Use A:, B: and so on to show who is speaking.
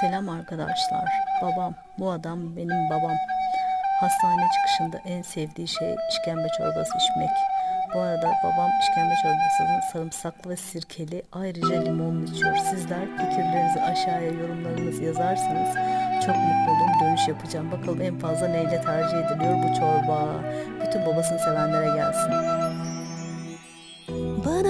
A: Selam arkadaşlar. Babam, bu adam benim babam. Hastane çıkışında en sevdiği şey işkembe çorbası içmek. Bu arada babam işkembe çorbasını sarımsaklı ve sirkeli ayrıca limonlu içiyor. Sizler fikirlerinizi aşağıya yorumlarınızı yazarsanız çok mutlu olurum. Dönüş yapacağım. Bakalım en fazla neyle tercih ediliyor bu çorba. Bütün babasını sevenlere gelsin.